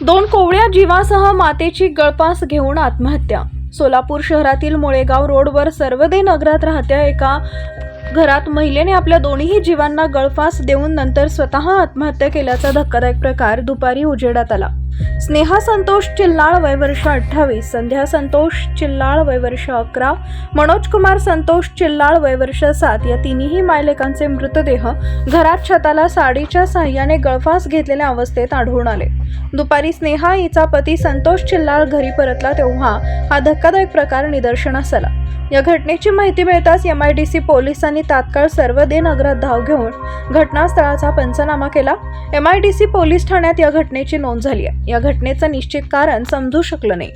दोन कोवळ्या जीवासह मातेची गळपास घेऊन आत्महत्या. सोलापूर शहरातील मुळेगाव रोडवर सर्वदे नगरात राहत्या एका घरात महिलेने आपल्या दोन्ही जीवांना गळफास देऊन नंतर स्वतः आत्महत्या केल्याचा धक्कादायक प्रकार दुपारी उजेडात आला. स्नेहा संतोष चिल्लाळ वय वर्ष अठ्ठावीस. संध्या संतोष चिल्लाळ वय वर्ष अकरा. मनोज कुमार संतोष चिल्लाळ वय वर्ष सात. या तिन्ही मायलेकांचे मृतदेह घरात छताला साडीच्या साह्याने गळफास घेतलेल्या अवस्थेत आढळून आले. दुपारी स्नेहा हिचा पती संतोष चिल्लाळ घरी परतला तेव्हा हा धक्कादायक प्रकार निदर्शनास आला. या घटनेची माहिती मिळताच एम आय डी सी पोलिसांनी तात्काळ सर्व देनगरात धाव घेऊन घटनास्थळाचा पंचनामा केला. M I D C police ठाण्यात या घटनेची नोंद झाली आहे. या घटनेचं निश्चित कारण समजू शकलं नाही.